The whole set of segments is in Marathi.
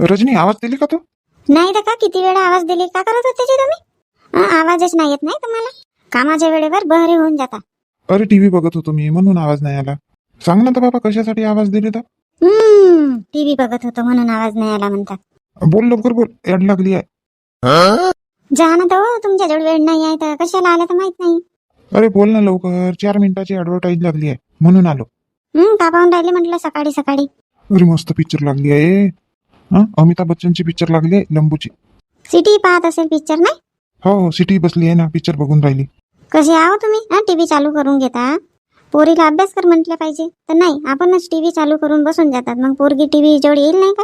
रजनी आवाज दिली का तू? नाही तर का किती वेळा आवाज दिली? का करत होते जी तुम्ही? आवाजच नाही येत नाही तुम्हाला? कामाच्या वेळेवर बहरे होऊन जाता. अरे टीव्ही बघत होतो मी म्हणून आवाज नाही आला. सांग ना तर बाबा कशासाठी आवाज दिली तर? हम्म टीव्ही बघत होतो म्हणून आवाज नाही आला म्हणतात. बोल लवकर बोल याड लागली आहे. जा ना तर हो, तुमच्याजवळ वेळ नाही आहे तर कशाला आला तर माहीत नाही. अरे बोल ना लवकर चार मिनिटाची ऍडव्हर्टाईज लागली आहे म्हणून आलो. हम्म का पाहून राहिले म्हटलं सकाळी सकाळी. अरे मस्त पिक्चर लागली आहे. हा? अमिताभ बच्चनची पिक्चर लागली लंबूची. सिटी पाहत असेल पिक्चर नाही? हो हो सिटी बसली आहे ना पिक्चर बघून राहिली. कसे आहो तुम्ही? हा टीव्ही चालू करून घेता? पोरीला अभ्यास कर म्हटलं पाहिजे. तर नाही आपणच टीव्ही चालू करून बसून जातात. मग पोरगी टीव्ही जवळ येईल नाही का?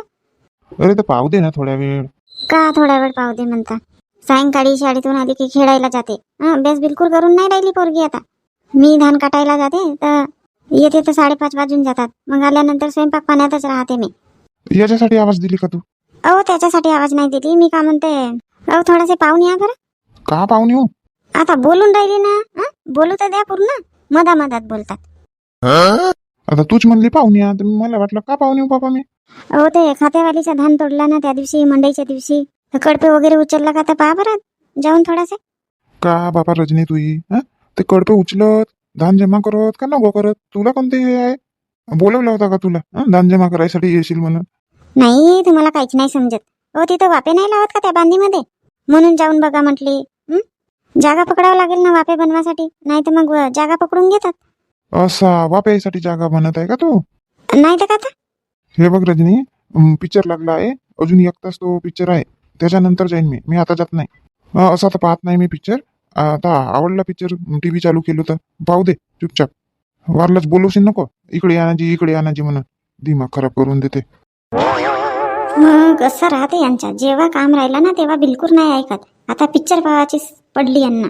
अरे तर पाहू दे ना थोड्या वेळ. का थोडा वेळ पाहू दे म्हणता? सायंकाळी शाळेतून आली की खेळायला जाते. हा अभ्यास बिलकुल करून नाही राहिली पोरगी आता. मी धान काटायला जाते तर येते तर साडेपाच वाजून जातात. मग आल्यानंतर स्वयंपाक पाण्यातच राहते मी. याच्यासाठी आवाज दिली का तू? अहो त्याच्यासाठी आवाज नाही दिली. मी का म्हणते? अहो थोडासे पाहून या बरं का पाहुणे हो? आता बोलून राहिली ना हं? बोलू तर द्या पूर्ण. मधा मधात बोलतात. आता तूच म्हणली आ, तर मला वाटलं का पाहुणे हो बाबा मी? अहो ते खातेवालीचा धान तोडला ना त्या दिवशी मंडईच्या दिवशी. तर कडपे वगैरे उचलला का तर पहा बरं. जाऊन थोडासे. का बाबा रजनी तुई हा ते कडपे उचलत धान जमा करत का नको करत? तुला कोणते हे आहे? बोलवलं होता का तुला हं? धान जमा करायसाठी येशील म्हणून? नाही तुम्हाला काहीच नाही समजत. हो तिथं वापे नाही लावत का त्या बांधीमध्ये? म्हणून जाऊन बघा म्हटली. हं? जागा पकडावं लागेल ना वापे बनवासाठी? नाही तर मग जागा पकडून घेतात. असा वाप्यासाठी जागा बनत आहे का तू? नाही तर का आता? हे बघ रजनी पिक्चर लागला आहे. अजून एक तास तो पिक्चर आहे. त्याच्यानंतर जाईन मी. मी आता जात नाही. असा तर पाहत नाही मी पिक्चर आता आवडला पिक्चर टीव्ही चालू केलं तर. पाहू दे चुपचाप. वारलाच बोलवशील नको. इकडे आणाजी इकडे आणाजी म्हणून. दिमाग खराब करून देते. मग असं राहते यांच्या जेव्हा काम राहिलं ना तेव्हा बिलकुल नाही ऐकत. आता पिक्चर पाहायची पडली यांना.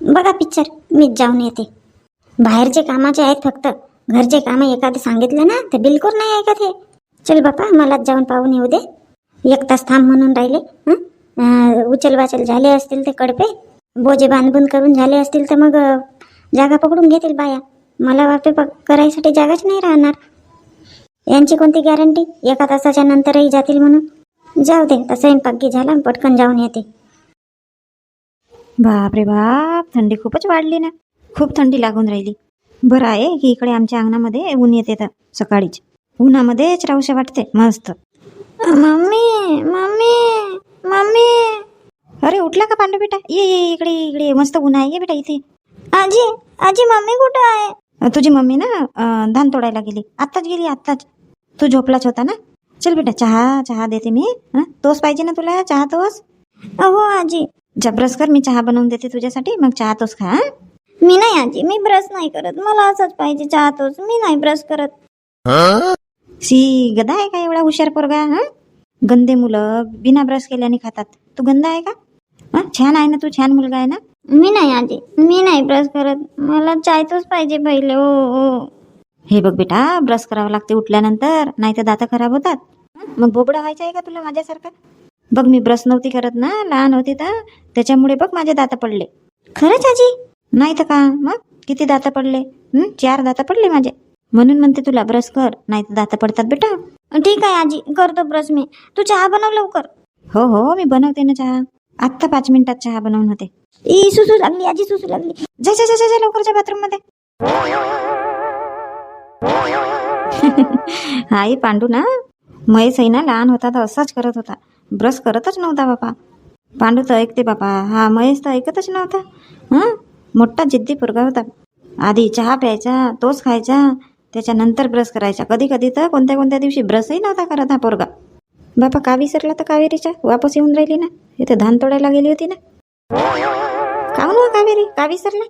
बघा पिक्चर मीच जाऊन येते. बाहेरचे कामाचे आहेत फक्त घरचे काम एखादे सांगितलं ना तर बिलकुल नाही ऐकत हे. चल बापा मलाच जाऊन पाहून येऊ दे. एक तास थांब म्हणून राहिले हं? उचल वाचल झाले असतील ते कडपे. बोजे बांधबून करून झाले असतील तर मग जागा पकडून घेतील बाया. मला वापे पक- करायसाठी जागाच नाही राहणार. यांची कोणती गॅरंटी? एका तासाच्या नंतरही जातील म्हणून? जाऊ दे तर स्वयंपाकी झाला पटकन जाऊन येते. बापरे बाप थंडी खूपच वाढली ना. खूप थंडी लागून राहिली. बरं आहे की इकडे आमच्या अंगणामध्ये ऊन येते तर सकाळीच. उन्हामध्येच राहूशा वाटते मस्त. Mummy mummy mummy. अरे उठला का पांडू बेटा? ये ये इकडे इकडे. मस्त ऊन आहे ये बेटा इथे. आजी आजी मम्मी कुठं आहे? तुझी मम्मी ना अ, धान तोडायला गेली. आत्ताच गेली आत्ताच. तू झोपलाच होता ना? चल बेटा चहा चहा देते मी हं? तोच पाहिजे ना तुला चहा तोच हो आजी. जबरस कर मी चहा बनवून देते तुझ्यासाठी मग चहा तोच खा हं? मी नाही आजी. मी ब्रश नाही करत. मला असंच पाहिजे चाहतोच मी नाही ब्रश करत. सी गदा आहे का एवढा हुशार पोरगा हा? गंदे मुलं बिना ब्रश केल्याने खातात. तू गंदा आहे का? हा? छान आहे ना तू? छान मुलगा आहे ना? मी नाही आजी. मी नाही ब्रश करत. मला चायतोच पाहिजे पहिले ओ ओ. हे बघ बेटा ब्रश करावं लागते उठल्यानंतर नाही तर दात खराब होतात. मग बोबडा व्हायचा आहे का तुला माझ्यासारखा? बघ मी ब्रश नव्हती करत ना लहान होती तर. त्याच्यामुळे बघ माझे दात पडले. खरंच आजी? नाही तर का? मग? किती दात पडले? चार दात पडले माझे. म्हणून म्हणते तुला ब्रश कर नाही तर दात पडतात बेटा. ठीक आहे आजी करतो ब्रश मी. तू चहा बनव लवकर. हो हो मी बनवते ना चहा. आत्ता पाच मिनिटात चहा बनवून होते. ई सुसू लागली आजी सुसू लागली. जा जा जा, जा लवकर जा बाथरूममध्ये. आई पांडू ना महेश आहे ना लहान होता तर असाच करत होता. ब्रश करतच नव्हता बापा. पांडू तर ऐकते बापा. हा महेश तर ऐकतच नव्हता. हा? मोठा जिद्दी पोरगा होता. आधी चहा प्यायचा तोच खायचा त्याच्यानंतर ब्रश करायचा. कधी कधी तर कोणत्या कोणत्या दिवशी ब्रशही नव्हता करत हा पोरगा. बापा का विसरला तर कावेरीच्या? वापस येऊन राहिली ना? इथे धान तोडायला गेली होती ना? का हो कावेरी? का विसरला?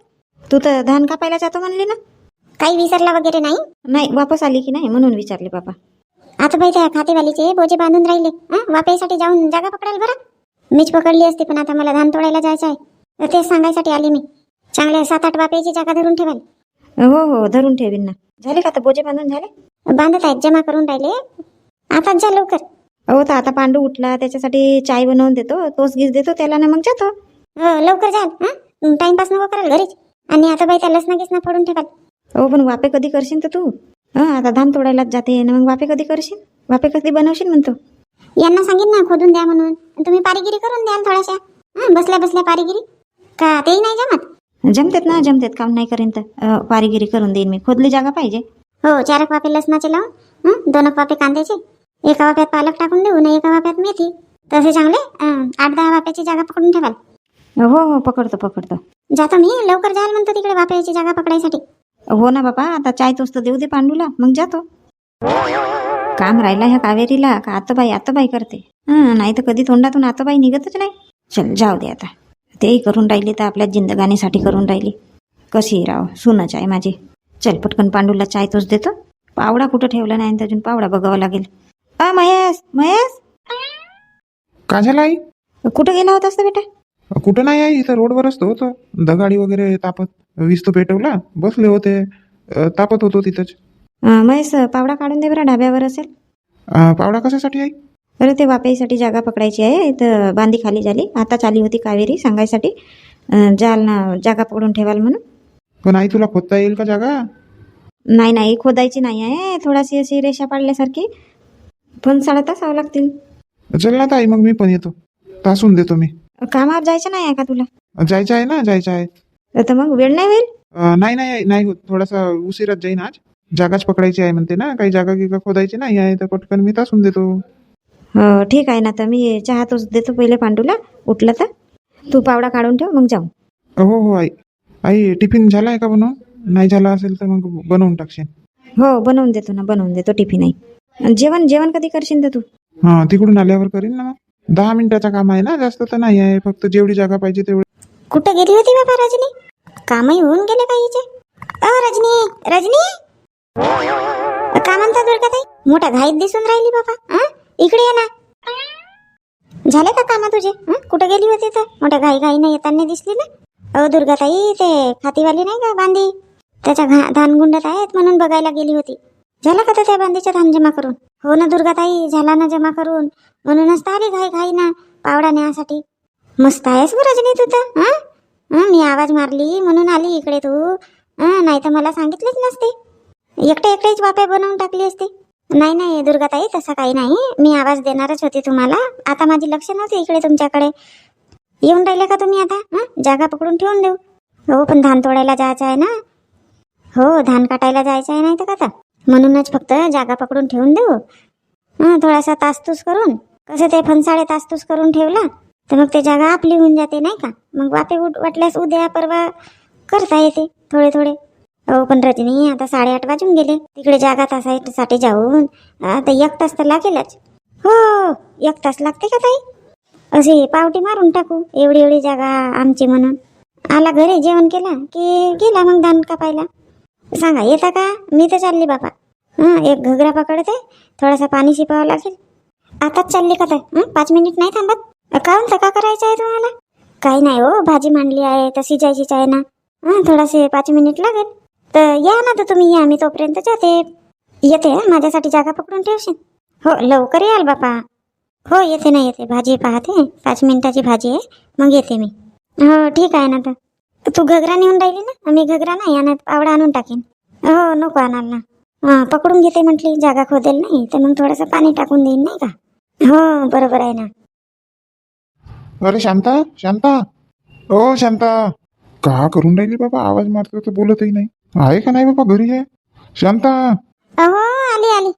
तू तर धान कापायला जातो म्हणली ना? काही विसरला वगैरे नाही? नाही वापस आली की नाही म्हणून विचारले बाबा. आता बाई त्या खातेवालीचे बोजे बांधून राहिले. हं? वापेसाठी जाऊन जागा पकडाल बरं? मीच पकडली असती पण आता मला धान तोडायला जायचं आहे. तर तेच सांगायसाठी आली मी. चांगल्या सात आठ वापेची जागा धरून ठेवाल हो हो धरून ठेवीन ना. झाले का आता बोजे बांधून? झाले? बांधत आहेत जमा करून राहिले. आताच जा लवकर. हो तर आता पांडू उठला त्याच्यासाठी चाय बनवून देतो. तोच गीस देतो त्याला ना मग जातो. हो लवकर जाल हा? टाइमपास नको कराल घरीच. आणि आता बाई त्या लसना गिसना फोडून ठेवाल हो पण वापे कधी करशील तर तू? हा आता धान तोडायलाच जाते ना मग वापे कधी करशील? वापे कधी बनवशील म्हणतो? यांना सांगेन ना खोदून द्या म्हणून. तुम्ही पारीगिरी करून द्याल थोड्याशा. हं, बसल्या बसल्या पारीगिरी. का तेही नाही जमत? जमतेत ना जमतेत. काम नाही करीन तर पारीगिरी करून देईन मी. खोदली जागा पाहिजे. हो चार एक वाफे लसणाचे लावून दोन वाफे कांद्याचे. एका वाफ्यात पालक टाकून देऊ ना एका वाफ्यात मेथी. तसे चांगले आठ दहा वाफ्याची जागा पकडून ठेवाल. हो हो पकडतो पकडतो. जातो मी. लवकर जाल म्हणतो तिकडे वाफ्याची जागा पकडायसाठी. हो ना बाबा आता चाय तोच तर देऊ दे पांडूला मग जातो. काम राहिला ह्या कावेरीला का आतोबाई आतोबाई करते. हं नाही तर कधी तोंडातून आतोबाई निघतच नाही. चल जाऊ दे आता. तेही करून राहिली तर आपल्या जिंदगानीसाठी करून राहिली. कशी राव सुनच आहे माझी. चल पटकन पांडूला चाय तोच देतो. पावडा कुठं ठेवला नाही आणि अजून पावडा बघावा लागेल. अ महेश महेश! का झालं आई? कुठं गेला होतास बेटा? कुठं नाही आई इथं रोडवरच तो होतो. दगाडी वगैरे तापत. वीज तो पेटवला बसले होते. तापत होतो तिथंच. महेश पावडा काढून दे बरं ढाब्यावर असेल. पावडा कशासाठी आई? अरे ते वापाईसाठी जागा पकडायची आहे. तर बांधी खाली झाली. आताच आली होती कावेरी सांगायसाठी. जाल ना जागा पकडून ठेवाल म्हणून. पण आई तुला खोदता येईल का जागा? नाही नाही खोदायची नाही आहे. थोडाशी अशी रेषा पाडल्यासारखी. पण साडे तासावं लागतील. चल ना ताई मग मी पण येतो. तासून देतो मी. कामावर जायचं नाही आहे का तुला? जायचं आहे ना जायचं आहे. तर मग वेळ नाही होईल? अं, नाही नाही नाही होत. थोडासा उशिरात जाईन आज. जागाच पकडायची आहे म्हणते ना. काही जागा गिगा खोदायची नाही आहे तर पटकन मी तासून देतो. हो ठीक आहे ना. तर मी चहा तोच देतो पहिले पांडूला. उठलं तर. तू पावडा काढून ठेव मग जाऊ. हो हो आई. आई टिफिन झाला आहे का बनवून? नाही झाला असेल तर मग बनवून टाकशील. हो बनवून देतो ना. बनवून देतो टिफिन आहे. जेवण जेवण कधी करशील तर तू? हा तिकडून आल्यावर करीन ना मग. दहा मिनिटाचं काम आहे ना. जास्त तर नाही आहे. फक्त जेवढी जागा पाहिजे तेवढी. कुठं गेली होती बाबा रजनी? कामही होऊन गेले का हिचे? अ रजनी रजनी? का म्हणता दुर्गाताई? मोठा घाईत दिसून राहिली बाबा इकडे ये ना. झाले का कामा तुझे? कुठं गेली होती तर? मोठ्या घाई घाईने येताना दिसली ना. अहो दुर्गाताई ते खातीवाली नाही का बांधी? त्याच्या घा धानगुंडत आहेत म्हणून बघायला गेली होती. झाला का तर त्या बांधीचं धान जमा करून? हो ना दुर्गाताई झाला ना जमा करून. म्हणूनच तर आली घाई घाई ना पावडा न्यासाठी. मस्त आहेस बरं रजनी तू तर मी आवाज मारली म्हणून आली इकडे तू. हं, नाही तर मला सांगितलेच नसते. एकटे एकटेच बापे बनवून टाकली असते. नाही नाही दुर्गाताई तसं काही नाही. मी आवाज देणारच होती तुम्हाला. आता माझी लक्ष नव्हते इकडे तुमच्याकडे. येऊन राहिले का तुम्ही आता? जागा पकडून ठेवून देऊ. हो पण धान तोडायला जायचं आहे ना? हो धान काटायला जायचं आहे नाही तर का म्हणूनच फक्त जागा पकडून ठेवून देऊ. हं, थोडासा तासतूस करून. कसं ते फणसाळे तासतूस करून ठेवला? तर मग ते जागा आपली होऊन जाते नाही का? मग वापे उठ वाटल्यास उद्या परवा करता येते थोडे थोडे. अहो पण रजनी आता साडेआठ वाजून गेले. तिकडे जागा तासासाठी जाऊन आता एक तास तर लागेलच. हो एक तास लागते का ताई? असे पावटी मारून टाकू एवढी एवढी जागा आमची म्हणून. आला घरी जेवण केला की गेला मग धान कापायला? सांगा येता का? मी तर चालली बापा. हां एक घगरा पकडते थोडासा पाणी शिपावं लागेल. आताच चालली का ताई? पाच मिनिट नाही थांबत? काहून का करायचं आहे तुम्हाला? काही नाही हो भाजी मांडली आहे तर शिजायचीच आहे ना. हां थोडासे पाच मिनिट लागेल. तर या ना तर तुम्ही या मी तोपर्यंत जाते. येते माझ्यासाठी जागा पकडून ठेवशील? हो लवकर याल बापा. हो येते ना येते. भाजी पाहते. पाच मिनिटाची भाजी आहे. मग येते मी. हो ठीक आहे ना तर. तू घगरा नेऊन राहिली ना? मी घगरा नाही आणत पावडा आणून टाकेन. हो नको आणाल ना. हां पकडून घेते म्हटली जागा खोदेल नाही तर मग थोडंसं पाणी टाकून देईन नाही का? हो बरोबर आहे ना. अरे शांता शांता. ओ शांता. का करून राहिली बाबा? आवाज मारतो तर बोलतही नाही. आहे का नाही बाबा घरी आहे शांता. अहो आली आली.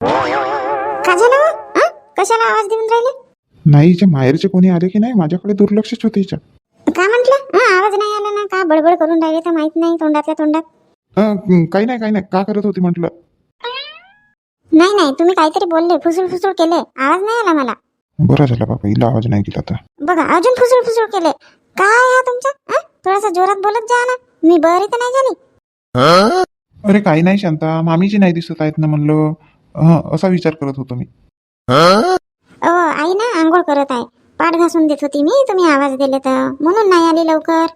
का झालं हो? हं? कशाला आवाज देऊन राहिले? नाही हिच्या माहेरचे कोणी आले की नाही? माझ्याकडे दुर्लक्षच होते हिच्या. का म्हटलं? हं, आवाज नाही आला ना. का बडबड करून राहिले तर माहीत नाही तोंडातल्या तोंडात? अं, काही नाही काही नाही. का करत होती म्हटलं? नाही नाही. तुम्ही काहीतरी बोलले फुसूळ फुसूळ केले. आवाज नाही आला मला. बरं झालं बाबा हिला आवाज नाही गेला तर. बघा अजून फुसूळ फुसूळ केले. काय हा तुमचा? हं? थोडासा जोरात बोलत जा ना. मी बरी तर नाही झाली. अरे काही नाही शांता मामीची नाही दिसत आहेत ना म्हणलं. हं, असा विचार करत होतो मी. आई ना आंघोळ करत आहे. पाठ घासून देत होती मी तुम्ही आवाज दिले तर. म्हणून नाही आली लवकर.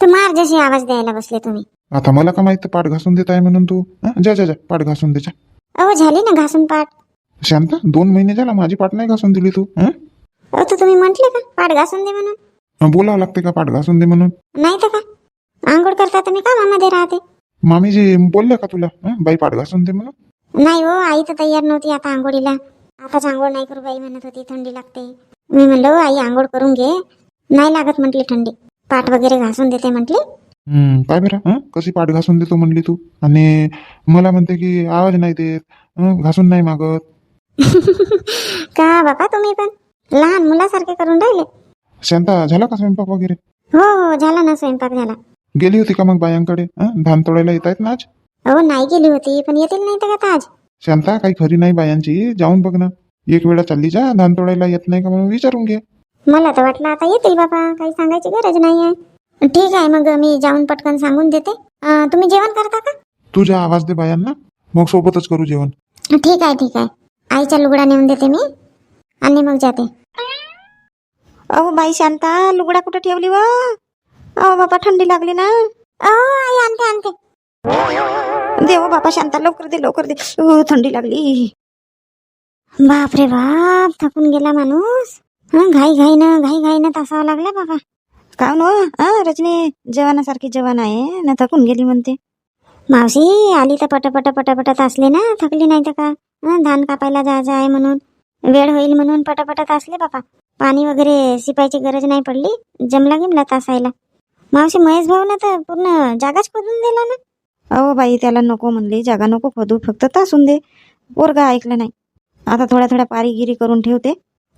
तर मार जशी आवाज द्यायला बसले तुम्ही. आता मला का माहीत पाठ घासून देत आहे म्हणून तू? हं? जा जा जा पाठ घासून दे जा. अहो झाली ना घासून पाठ. शांता दोन महिने झाला माझी पाठ नाही घासून दिली तू. हं? अहो तर तुम्ही म्हटले का? पाठ घासून दे म्हणून. बोलावं लागते का? पाठ घासून दे म्हणून. नाही तर का? आंघोळ करता तर मी कामामध्ये राहते? मामीजी बोलले का तुला? हं? बाई पाठ घासून दे म्हणून. नाही हो आई तर तयार नव्हती आता आंघोळीला. आताच आंघोळ नाही करू बाई म्हणत होती थंडी लागते. मी म्हणलं आई आंघोळ करून घे. नाही लागत म्हटली थंडी. पाठ वगैरे घासून देते म्हटली. हम्म, पाय बरं हं? कशी पाठ घासून देतो म्हणली तू? आणि मला म्हणते की आवाज नाही देत. हं? घासून नाही मागत. का बापा तुम्ही पण? लहान मुलासारखे करून राहिले. शांता झाला का स्वयंपाक वगैरे? हो हो झाला ना स्वयंपाक झाला. गेली होती का मग बायांकडे? हं? धान तोडायला येत आहेत ना आज? हो नाही गेली होती पण येतील नाही तर का आज? शांता काही खरी नाही बायांची. जाऊन बघ ना. एक वेळा चालली जा धान तोडायला येत नाही का म्हणून विचारून घे. मला तर वाटलं आता येतील बाबा काही सांगायची गरज नाही आहे ठीक आहे मग मी जाऊन पटकन सांगून देते. अं, तुम्ही जेवण करता का? तुझा आवाज दे बायांना. मग सोबतच करू जेवण. ठीक आहे ठीक आहे. आईच्या लुगडा नेऊन देते मी आणि मग जाते. अहो बाई शांता लुगडा कुठं ठेवली व? अहो बापा थंडी लागली ना. अहो आई आणते आणते. देव बापा शांता लवकर दे लवकर दे. अहो, थंडी लागली. बाप रे बाप थकून गेला माणूस. हं, घाई घाई न घाई घाई न तासावं लागला बाबा. का नो हा रजनी जवानासारखी जवान आहे ना थकून गेली म्हणते. मावशी आली तर पट पट पट पट तासले ना थकली नाही तर का? हं, धान कापायला जायचं आहे म्हणून. वेळ होईल म्हणून पटापट तासले बापा. पाणी वगैरे शिपायची गरज नाही पडली. जमला गिमला तासायला. मावशी महेश भाऊ ना तर पूर्ण जागाच खोदून दिला ना. अहो बाई त्याला नको म्हणले. जागा नको खोदू. फक्त तासून दे. पोरगा ऐकलं नाही. आता थोड्या थोड्या पारीगिरी करून ठेवते.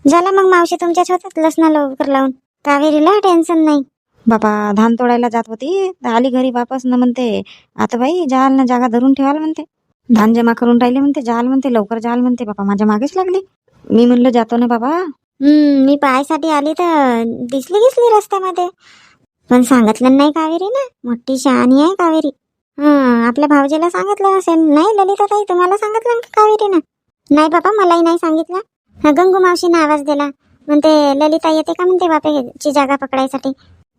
झाला मग मावशी तुमच्याच होतात लसणा लवकर लावून. कावेरीला टेन्शन नाही. बापा धान तोडायला जात होती. तर आली घरी वापस ना म्हणते. आता बाई जाल ना जागा धरून ठेवाल म्हणते. धान जमा करून राहिले म्हणते जाल म्हणते लवकर जाल म्हणते बाबा माझ्या मागेच लागली. मी म्हणलं जातो ना बाबा. हम्म मी पाहायसाठी आली तर दिसली दिसली रस्त्यामध्ये. पण सांगितलं नाही कावेरी ना मोठी शहाणी आहे कावेरी. हा आपल्या भाऊजीला सांगितलं असेल. नाही ललिता ताई तुम्हाला सांगितलं का कावेरी ना नाही बाबा मलाही नाही सांगितलं. हा, गंगू मावशीने आवाज दिला. म्हणते ललिता येते का? म्हणते बापेची जागा पकडायसाठी.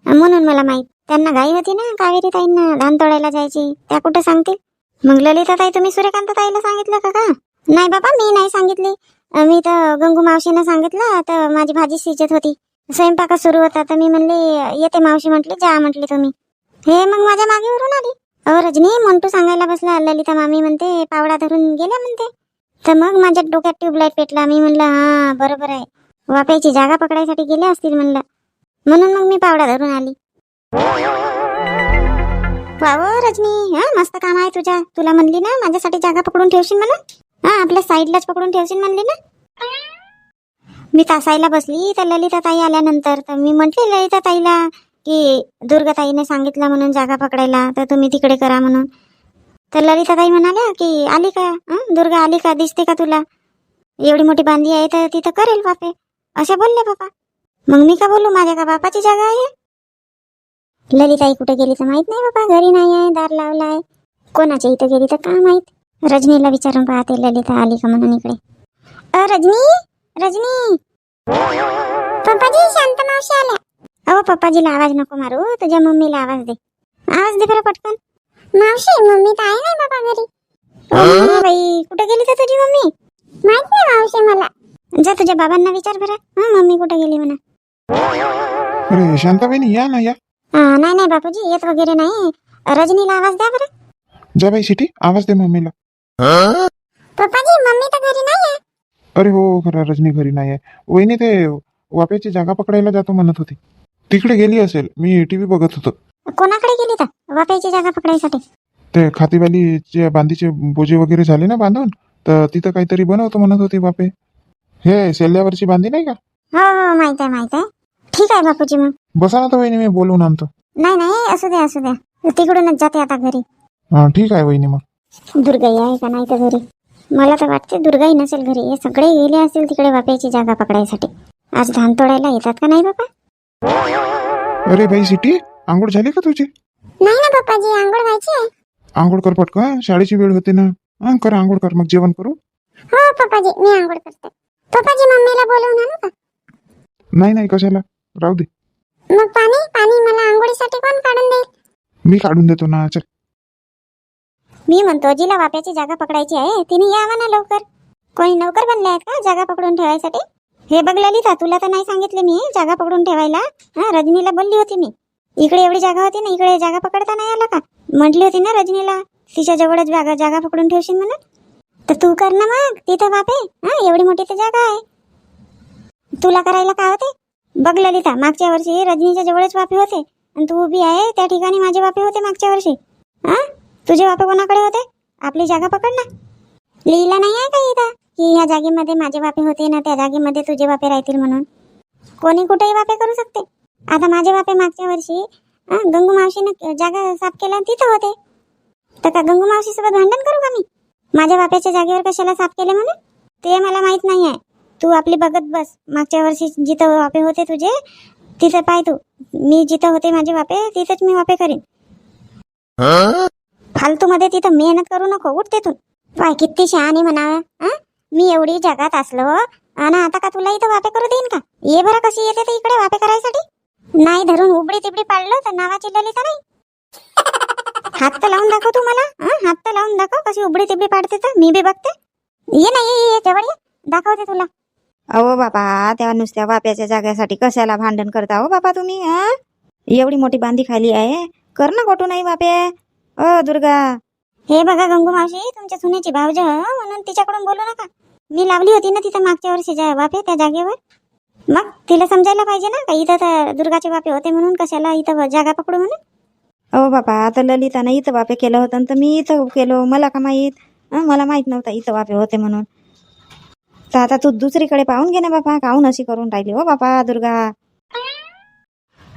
म्हणून मला माहीत त्यांना घाई होती ना कावेरी ताईंना धान तोडायला जायची. त्या कुठं सांगतील? मग ललिता ताई तुम्ही सूर्यकांत ताईला सांगितलं का का नाही बाबा मी नाही सांगितली. मी तर गंगू मावशीनं सांगितलं तर माझी भाजी शिजत होती. स्वयंपाक सुरू होता तर मी म्हणले येते मावशी म्हटली जा म्हटली तुम्ही. हे मग माझ्या मागेवरून आली. अहो रजनी मंटू सांगायला बसला ललिता मामी म्हणते पावडा धरून गेल्या म्हणते. तर मग माझ्या डोक्यात ट्यूबलाईट पेटला. मी म्हणलं हा बरोबर आहे. वाप्याची जागा पकडायसाठी गेले असतील म्हणलं. म्हणून मग मी पावडा धरून आली. वाव रजनी. हा मस्त काम आहे तुझ्या. तुला म्हणली ना माझ्यासाठी जागा पकडून ठेवशील म्हणून? हा आपल्या साईडलाच पकडून ठेवशील म्हणली ना? मी तासायला बसली तर ललिता ताई आल्यानंतर. तर मी म्हंटले ललिता ताईला की दुर्गाताईने सांगितलं म्हणून जागा पकडायला तर तुम्ही तिकडे करा म्हणून. तर ललिता ताई म्हणाल्या की आली का? दुर्गा आली का? दिसते का तुला? एवढी मोठी बांधी आहे तर तिथं करेल बापे. असे बोलले बापा. मग मी का बोलू? माझ्या का बापाची जागा आहे? ललिताई कुठे गेली तर माहीत नाही बाबा घरी नाही आहे दार लावला आहे कोणाच्या इथं गेली तर का माहीत? रजनीला विचारून पाहते ललिता आली का म्हणून इकडे. अ रजनी? रजनी? पप्पाजी शांत मावशी आल्या. अहो पप्पाजीला आवाज नको मारू तुझ्या मम्मीला आवाज दे. आवाज दे बरं पटकन. मावशी मम्मी तर आहे नाही बाबा घरी. बाई कुठे गेली तर तुझी मम्मी? माहीत नाही मावशी मला. जा तुझ्या बाबांना विचार बरं. हा मम्मी कुठे गेली म्हणा. अरे शांताबाईनी या ना या. नाही नाही बापूजी येत वगैरे नाही. रजनीला आवाज द्या बरं. जा बाई सिटी आवाज दे मम्मीला. पप्पाजी मम्मी तर घरी नाही आहे अरे हो खरं रजनी घरी नाही आहे वहिनी ते वाप्याची जागा पकडायला जातो म्हणत होती. तिकडे गेली असेल मी टीव्ही बघत होतो. कोणाकडे गेली तर? वाप्याची जागा पकडायसाठी? ते खातीवालीचे बांधीचे बोजे वगैरे झाले ना बांधून तर तिथं काहीतरी बनवतो म्हणत होती बापे हे सेल्ल्यावरची बांधी नाही का? हो हो माहीत आहे माहीत आहे. ठीक आहे बापूजी मग. बसा ना तर वहिनी मी बोलवून आणतो. नाही नाही असू द्या असू द्या तिकडूनच जाते आता घरी. हा ठीक आहे वहिनी मग. दुर्गाई आहे का नाही तर घरी? मला तर वाटते दुर्गाई नसेल घरी. हे सगळे गेले असतील तिकडे वाप्याची जागा पकडायसाठी. आज धान तोडायला येतात का नाही बाबा अरे बाई सिटी आंघोळ झाली का तुझी? नाही ना पप्पाजी आंघोळ व्हायची आहे. आंघोळ कर पटकन शाळेची वेळ होते ना. हा कर आंघोळ कर मग जेवण करू. हो पप्पाजी मी आंघोळ करते. पप्पाजी मम्मीला बोलवून आणू का नाही नाही कशाला? राहू दे. मग पाणी? पाणी मला आंघोळीसाठी कोण काढून देईल? मी काढून देतो ना चल. मी म्हणतो जिला वाप्याची जागा पकडायची आहे तिने यावं ना लवकर. कोणी नौकर बनले आहेत का जागा पकडून ठेवायसाठी? हे बघ ललिता तुला तर नाही सांगितले मी जागा पकडून ठेवायला. हा रजनीला बोलली होती मी. इकडे एवढी जागा होती ना इकडे जागा पकडता नाही आला का? म्हटली होती ना रजनीला तिच्या जवळच जागा जागा पकडून ठेवशील म्हणून. तर तू कर ना मग तिथं वापे. हा एवढी मोठी तर जागा आहे. तुला करायला काय होते? बघ ललिता मागच्या वर्षी रजनीच्या जवळच वापे होते आणि तू उभी आहे त्या ठिकाणी माझे वापे होते मागच्या वर्षी. हा? तुझे वापे कोणाकडे होते? आपली जागा पकड ना. लिहिलं नाही आहे का इथं? की ह्या जागेमध्ये माझे वापे होते ना त्या जागेमध्ये तुझे वापे राहतील म्हणून? कोणी कुठेही वापे करू शकते. आता माझे वापे मागच्या वर्षी गंगू मावशीनं जागा साफ केला तिथं होते. तर का गंगू मावशी सोबत भांडण करू का मी? माझ्या बाप्याच्या जागेवर कशाला साफ केले म्हणून? ते मला माहीत नाही आहे. तू आपली बघत बस. मागच्या वर्षी जिथं वापे होते तुझे तिथं पाय तू. मी जिथं होते माझे वापे तिथंच मी वापे करीन. फालतू मध्ये तिथं मेहनत करू नको उठ तेथून. पाय किती शहाणी म्हणावा? मी एवढी जगात असलो आणि आता का तुला इथं वापे करू देईन का? ये बरं कशी येते इकडे वापे करायसाठी. नाही धरून उबडी तिबडी पाडलं तर नावाची ललिता नाही. हात तर लावून दाखव तू मला? हात तर लावून दाखव कशी उबडी तिबडी पाडते तर मी बी बघते. ये ना ये, ये ये, जवळ ये. दाखवते तुला. अहो बापा त्या नुसत्या बाप्याच्या जागेसाठी कशाला भांडण करता हो बापा तुम्ही हा? एवढी मोठी बांधी खाली आहे कर ना गोटू नाही बापे अ दुर्गा. हे बघा गंगू मावशी तुमच्या सुनेची भावज म्हणून तिच्याकडून बोलू नका. मी लावली होती ना तिथं मागच्या वर्षी जा वापे त्या जागेवर. मग तिला समजायला पाहिजे ना का इथं तर दुर्गाचे वापे होते म्हणून कशाला इथं जागा पकडू म्हणून? अहो बापा आता ललितानं इथं वापे केलं होतं तर मी इथं केलो मला का माहीत? मला माहीत नव्हतं इथं वापे होते म्हणून. तर आता तू दुसरीकडे पाहून घे ना बापा काहून अशी करून राहिली हो बापा दुर्गा.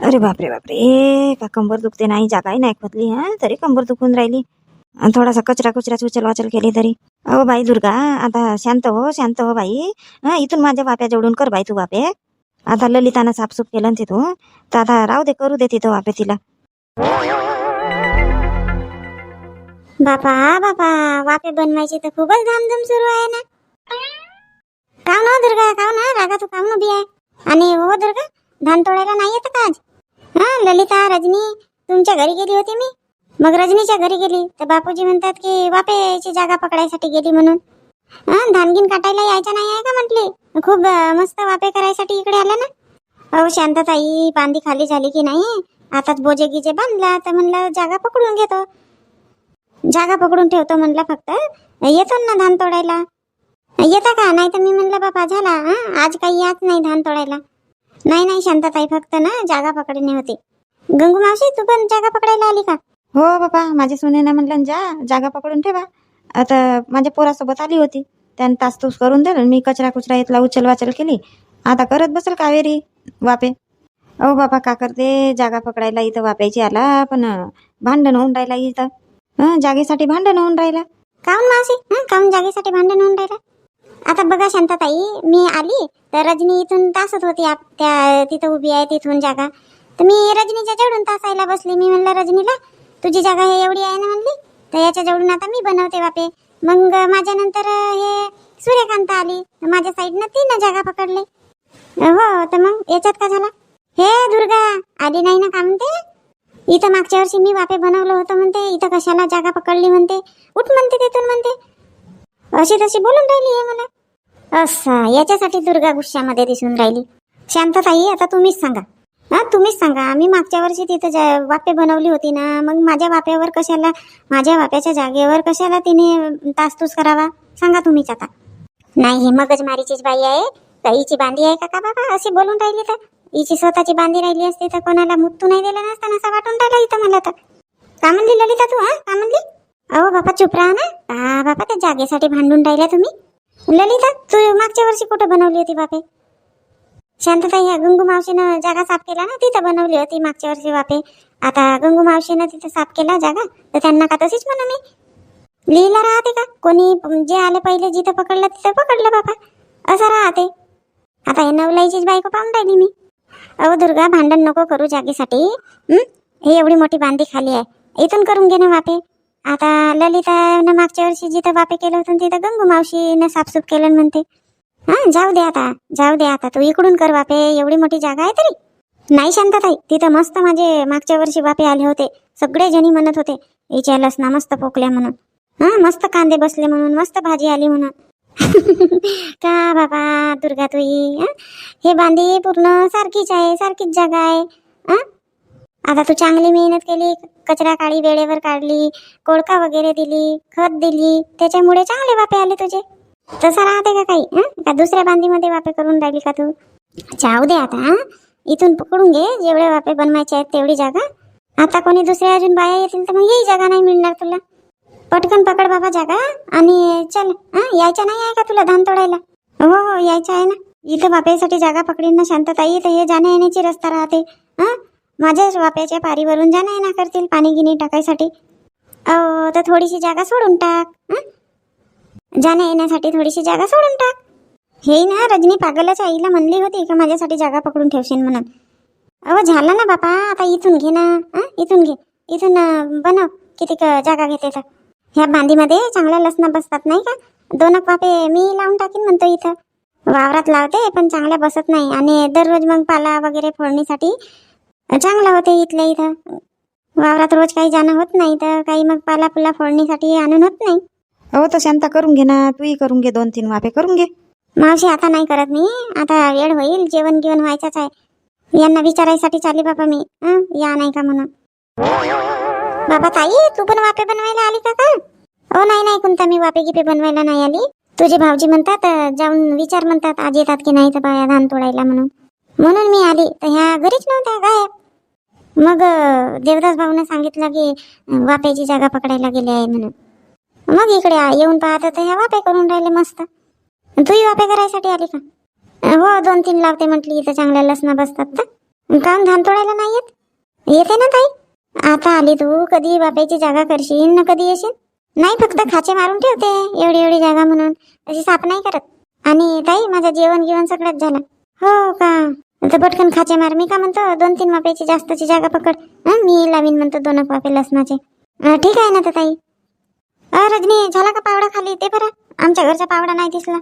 अरे बापरे बापरे का कंबर दुखते नाही जागाही नाही खोदली हा? तरी कंबर दुखून राहिली. थोडासा कचरा कुचरा उचल वाचल केली तरी. अहो बाई दुर्गा आता शांत हो शांत हो बाई. हा इथून माझ्या बाप्या जोडून कर बाई तू बापे. आता ललितानं साफसूफ केलं ना तिथून. तर आता राहू दे करू दे तिथं बापे तिला. बापा बापा वापे बनवायची तर खूपच धामधूम सुरू आहे ना. काव ना दुर्गा काव ना रागा तू काव उभी आहे. आणि हो दुर्गा धान तोडायला नाही येत का आज? हा ललिता रजनी तुमच्या घरी गेली होती मी. मग रजनीच्या घरी गेली. तर बापूजी म्हणतात की वापेची जागा पकडायसाठी गेली म्हणून. हा धानगीन काटायला यायचं नाही आहे का म्हटली? खूप मस्त वापे करायसाठी इकडे आला ना. अहो शांतताई बांधी खाली झाली की नाही? आताच बोजे गिजे बांधला तर म्हणलं जागा पकडून घेतो. जागा पकडून ठेवतो म्हणलं फक्त. येतो ना धान तोडायला. येता का? नाही तर मी म्हणलं बाबा झाला हं? आज काही याच नाही धान तोडायला. नाही नाही शांतताई फक्त ना जागा पकडणे होती. गंगू मावशी तू पण जागा पकडायला आली का? हो बापा माझ्या सुनेनं म्हणलं जा जागा पकडून ठेवा. आता माझ्या पोरासोबत आली होती. त्यानं तासतूस करून दिलं मी कचरा कुचरा इथला उचल वाचल केली. आता करत बसल कावेरी वापे. अहो बापा का करते? जागा पकडायला इथं वाप्याची आला पण भांडण होऊन राहिला इथं. हं, जागेसाठी भांडण होऊन राहिला. काऊन मावशी? काऊन जागेसाठी भांडण होऊन राहिलं? आता बघा शांताताई मी आली तर रजनी इथून तासत होती आप- त्या तिथं उभी आहे तिथून जागा. तर मी रजनीच्या जवळून तासायला बसली मी म्हणलं रजनीला तुझी जागा हे एवढी आहे ना म्हणली? तर याच्या जवळून आता मी बनवते बापे. मग माझ्यानंतर हे सूर्यकांत आली. माझ्या साईडनं तीन जागा पकडले. हो तर मग याच्यात का झाला? हे दुर्गा आली नाही ना का म्हणते इथं मागच्या वर्षी मी बापे बनवलं होतं म्हणते इथं कशाला जागा पकडली म्हणते? उठ म्हणते तिथून म्हणते. अशी तशी बोलून राहिली आहे मला असं याच्यासाठी दुर्गा गुस्सामध्ये दिसून राहिली. शांतताई आता तुम्हीच सांगा. हा तुम्हीच सांगा. मी मागच्या वर्षी तिथं जा वापे बनवली होती ना मग माझ्या वाप्यावर कशाला माझ्या वाप्याच्या जागेवर कशाला तिने तासतूस करावा? सांगा तुम्हीच आता. नाही हे मगजमारीचीच बाई आहे. का हिची बांधी आहे का का बाबा? अशी बोलून राहिली तर. हिची स्वतःची बांधी राहिली असती तर कोणाला मुत्तू नाही दिला नसताना असं वाटून राहिला इथं मला तर. का म्हणली ललिता तू हा? का म्हणली अहो बापा चुप राहा ना. का बापा त्या जागेसाठी भांडून राहिल्या तुम्ही. ललिता तू मागच्या वर्षी कुठं बनवली होती बापे? शांतता ह्या गंगू मावशीनं जागा साफ केला ना तिथं बनवली होती मागच्या वर्षी बापे. आता गंगू मावशीनं तिथं साफ केला जागा तर त्यांना का तशीच म्हणा मी? लिहिला राहते का? कोणी जे आले पहिले जिथं पकडलं तिथं पकडलं बापा. असं राहते. आता हे नवलाईचीच बायको पाहून राहिली मी. अहो दुर्गा भांडण नको करू जागेसाठी. हं? हे एवढी मोठी बांधी खाली आहे. इथून करून घे ना वापे आता ललितानं मागच्या वर्षी जिथं बापे केलं होतं तिथं गंगू मावशीनं साफसूफ केलं म्हणते. हा जाऊ दे आता जाऊ दे आता तू इकडून कर बापे एवढी मोठी जागा आहे तरी. नाही शांतताई तिथं मस्त माझे मागच्या वर्षी बापे आले होते. सगळे जणी म्हणत होते हिच्या लसना मस्त पोकल्या म्हणून. हा मस्त कांदे बसले म्हणून मस्त भाजी आली म्हणून. का बाबा दुर्गा तुई हे? बांधी पूर्ण सारखीच आहे सारखीच जागा आहे. आता तू चांगली मेहनत केली. कचरा काढी वेळेवर काढली कोळका वगैरे दिली खत दिली त्याच्यामुळे चांगले वापे आले तुझे. तसं राहते का काही का दुसऱ्या बांधीमध्ये वापे करून राहिली का तू? जाऊ दे आता इथून पकडून घे जेवढे वापे बनवायचे आहेत तेवढी जागा. आता कोणी दुसऱ्या अजून बाया येतील तर मग ही जागा नाही मिळणार तुला. पटकन पकड बाबा जागा आणि चल यायचं नाही आहे का तुला धान तोडायला? हो हो यायचं आहे ना. इथं बापेसाठी जागा पकडीन ना शांतताई तर हे जाण्या येण्याची रस्ता राहते हा? माझ्याच वाप्याच्या पारीवरून जा नाही ना करतील पाणी गिनी टाकायसाठी? अहो तर थोडीशी जागा सोडून टाक जाण्या येण्यासाठी थोडीशी जागा सोडून टाक. हे ना रजनी पागलाच्या आईला म्हणली होती का माझ्यासाठी जागा पकडून ठेवशील म्हणून. अहो झालं ना बापा आता इथून घे ना इथून घे. इथून बनव किती जागा घेते तर. ह्या बांधीमध्ये चांगल्या लसणा बसतात नाही का? दोन पापे मी लावून टाकीन म्हणतो इथं. वावरात लावते पण चांगल्या बसत नाही. आणि दररोज मग पाला वगैरे फोडणीसाठी चांगलं होते इथल्या इथं. वावरात रोज काही जाणं होत नाही तर काही मग पाला पुला फोडणीसाठी आणून होत नाही. अहो तर शांता करून घे ना तूही करून घे दोन तीन वाफे करून घे. मावशी आता नाही करत मी आता वेळ होईल जेवण गिवण व्हायचंच आहे. यांना विचारायसाठी चालली बाबा मी. हं? या नाही का म्हणून. बाबा ताई तू पण वापे बनवायला आली का का हो नाही नाही कोणता मी वापे गिपे बनवायला नाही आली. तुझे भाऊजी म्हणतात अं, जाऊन विचार म्हणतात आज येतात की नाही तर बाया धान तोडायला म्हणून. म्हणून मी आली. तर ह्या घरीच नव्हत्या गायब. मग देवदास भाऊने सांगितलं की अं, वाप्याची जागा पकडायला गेले आहे म्हणून. मग इकडे येऊन पाहत तर ह्या वापे करून राहिले मस्त. तूही वापे करायसाठी आली का? हो दोन तीन लावते म्हटली इथं चांगल्या लसणा बसतात तर. काऊन धान तोडायला नाही येत? येते ना ताई. आता आली तू कधी बापाची जागा करशील ना कधी येशील? नाही फक्त खाचे मारून ठेवते एवढी एवढी जागा म्हणून. अशी साफ नाही करत. आणि ताई माझं जेवण गिवण सगळंच झालं. हो का? तर पटकन खाचे मार. मी का म्हणतो दोन तीन वाप्याची जास्तची जागा पकड. हं, मी लावीन म्हणतो दोन वापे लसणाचे. ठीक आहे ना तर ताई. अ रजनी झाला का पावडा खाली? ते बरं. आमच्या घरचा पावडा नाही दिसला.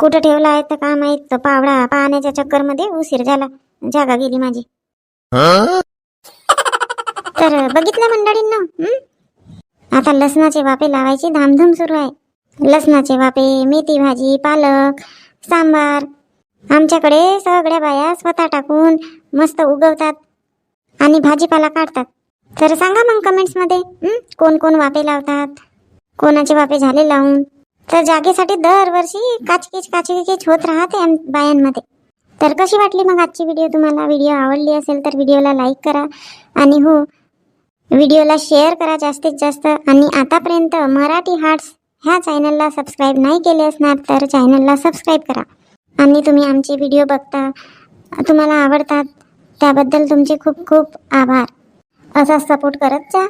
कुठं ठेवला आहे तर का माहीत तो पावडा पाहण्याच्या चक्करमध्ये उशीर झाला. जागा गेली माझी. तर बघितलं मंडळींना? आता लसणाचे वापे लावायची धामधूम सुरू आहे. लसणाचे वापे मेथी भाजी पालक सांबार आमच्याकडे सगळ्या बाया स्वतः टाकून मस्त उगवतात आणि भाजीपाला काढतात. तर सांगा मग कमेंट्समध्ये कोण कोण वापे लावतात? कोणाचे वापे झाले लावून? तर जागेसाठी दरवर्षी काचकीच काचकीच होत राहते बायांमध्ये. तर कशी वाटली मग आजची व्हिडिओ तुम्हाला व्हिडिओ आवडली असेल तर व्हिडिओला लाईक करा. आणि हो व्हिडिओला शेअर करा जास्तीत जास्त. आणि आतापर्यंत मराठी हार्ट्स ह्या चॅनलला सबस्क्राईब नाही केले असणार तर चॅनलला सबस्क्राईब करा. आणि तुम्ही आमचे व्हिडिओ बघता तुम्हाला आवडतात त्याबद्दल तुमचे खूप खूप आभार. असा सपोर्ट करत जा.